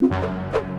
you.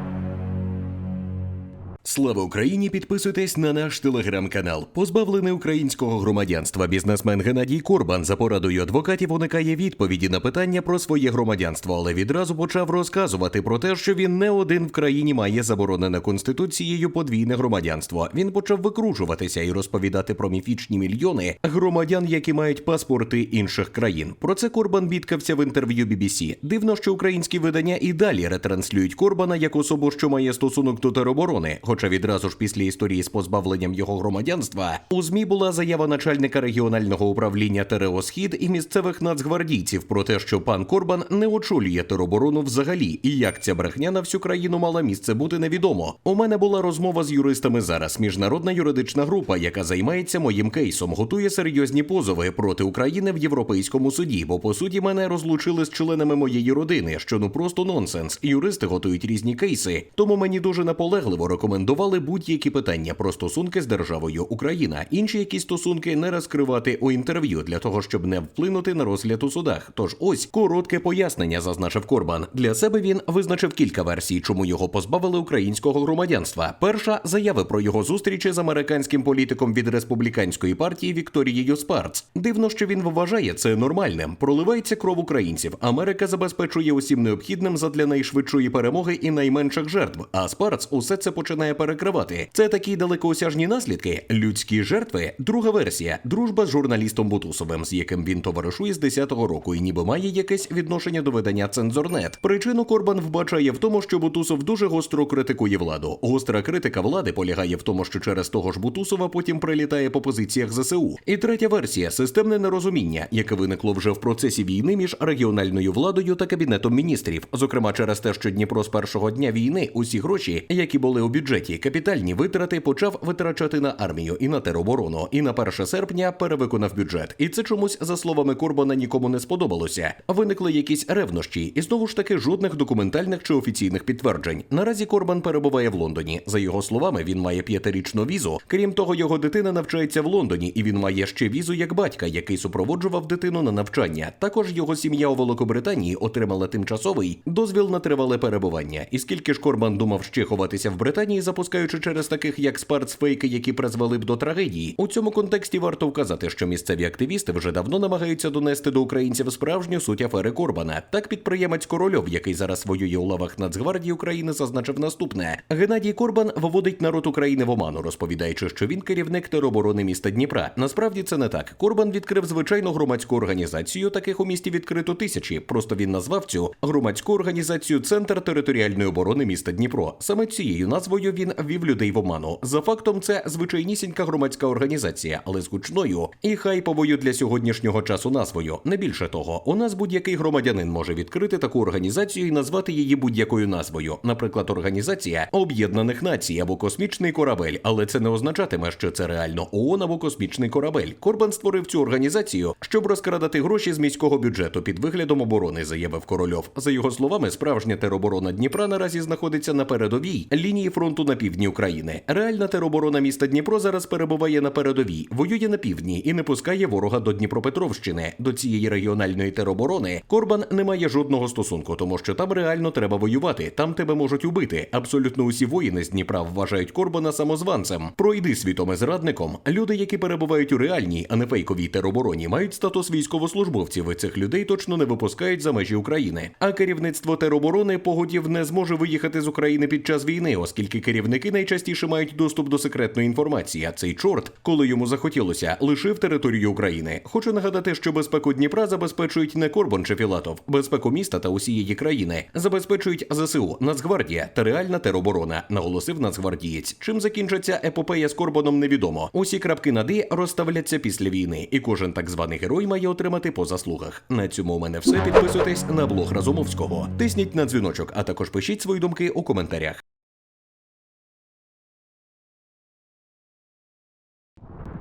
Слава Україні! Підписуйтесь на наш телеграм-канал. Позбавлений українського громадянства бізнесмен Геннадій Корбан за порадою адвокатів уникає відповіді на питання про своє громадянство, але відразу почав розказувати про те, що він не один в країні має заборонене конституцією подвійне громадянство. Він почав викручуватися і розповідати про міфічні мільйони громадян, які мають паспорти інших країн. Про це Корбан бідкався в інтерв'ю BBC. Дивно, що українські видання і далі ретранслюють Корбана як особу, що має стосунок до тероборони. Хоча відразу ж після історії з позбавленням його громадянства у змі була заява начальника регіонального управління ТРО Схід і місцевих нацгвардійців про те, що пан Корбан не очолює тероборону взагалі, і як ця брехня на всю країну мала місце бути невідомо. У мене була розмова з юристами зараз. Міжнародна юридична група, яка займається моїм кейсом, готує серйозні позови проти України в Європейському суді, бо по суті мене розлучили з членами моєї родини, що ну просто нонсенс. Юристи готують різні кейси, тому мені дуже наполегливо рекомендували будь-які питання про стосунки з державою Україна. Інші якісь стосунки не розкривати у інтерв'ю для того, щоб не вплинути на розгляд у судах. Тож ось коротке пояснення, зазначив Корбан. Для себе він визначив кілька версій, чому його позбавили українського громадянства. Перша заяви про його зустрічі з американським політиком від республіканської партії Вікторією Спарц. Дивно, що він вважає це нормальним. Проливається кров українців. Америка забезпечує усім необхідним задля найшвидшої перемоги і найменших жертв. А Спарц усе це починає перекривати. Це такі далекоосяжні наслідки. Людські жертви. Друга версія дружба з журналістом Бутусовим, з яким він товаришує з 10-го року, і ніби має якесь відношення до видання Цензорнет. Причину Корбан вбачає в тому, що Бутусов дуже гостро критикує владу. Гостра критика влади полягає в тому, що через того ж Бутусова потім прилітає по позиціях ЗСУ. І третя версія системне нерозуміння, яке виникло вже в процесі війни між регіональною владою та кабінетом міністрів, зокрема через те, що Дніпро з першого дня війни усі гроші, які були у бюджеті, капітальні витрати почав витрачати на армію і на тероборону, і на 1 серпня перевиконав бюджет. І це чомусь, за словами Корбана, нікому не сподобалося. Виникли якісь ревнощі, і знову ж таки жодних документальних чи офіційних підтверджень. Наразі Корбан перебуває в Лондоні. За його словами, він має п'ятирічну візу. Крім того, його дитина навчається в Лондоні, і він має ще візу як батька, який супроводжував дитину на навчання. Також його сім'я у Великобританії отримала тимчасовий дозвіл на тривале перебування. І скільки ж Корбан думав ще ховатися в Британії, запускаючи через таких як спартсфейки, які призвели б до трагедії. У цьому контексті варто вказати, що місцеві активісти вже давно намагаються донести до українців справжню суть афери Корбана. Так підприємець Корольов, який зараз воює у лавах Нацгвардії України, зазначив наступне: Геннадій Корбан виводить народ України в оману, розповідаючи, що він керівник тероборони міста Дніпра. Насправді це не так. Корбан відкрив звичайну громадську організацію. Таких у місті відкрито тисячі. Просто він назвав цю громадську організацію Центр територіальної оборони міста Дніпро. Саме цією назвою він ввів людей в оману. За фактом, це звичайнісінька громадська організація, але з гучною і хайповою для сьогоднішнього часу назвою. Не більше того, у нас будь-який громадянин може відкрити таку організацію і назвати її будь-якою назвою, наприклад, організація Об'єднаних Націй або космічний корабель, але це не означатиме, що це реально ООН або космічний корабель. Корбан створив цю організацію, щоб розкрадати гроші з міського бюджету під виглядом оборони, заявив Корольов. За його словами, справжня тероборона Дніпра наразі знаходиться на передовій лінії фронту на півдні України. Реальна тероборона міста Дніпро зараз перебуває на передовій, воює на півдні і не пускає ворога до Дніпропетровщини. До цієї регіональної тероборони Корбан не має жодного стосунку, тому що там реально треба воювати. Там тебе можуть убити. Абсолютно усі воїни з Дніпра вважають Корбана самозванцем. Пройди світом і зрадником. Люди, які перебувають у реальній, а не фейковій теробороні, мають статус військовослужбовців. і Цих людей точно не випускають за межі України. А керівництво тероборони погодів не зможе виїхати з України під час війни, оскільки керівники найчастіше мають доступ до секретної інформації. А цей чорт, коли йому захотілося, лишив територію України. Хочу нагадати, що безпеку Дніпра забезпечують не Корбан чи Філатов, безпеку міста та усієї країни забезпечують ЗСУ, Нацгвардія та реальна тероборона, наголосив нацгвардієць. Чим закінчиться епопея з Корбаном, невідомо. Усі крапки над «і» розставляться після війни, і кожен так званий герой має отримати по заслугах. На цьому у мене все. Підписуйтесь на блог Разумовського, тисніть на дзвіночок, а також пишіть свої думки у коментарях.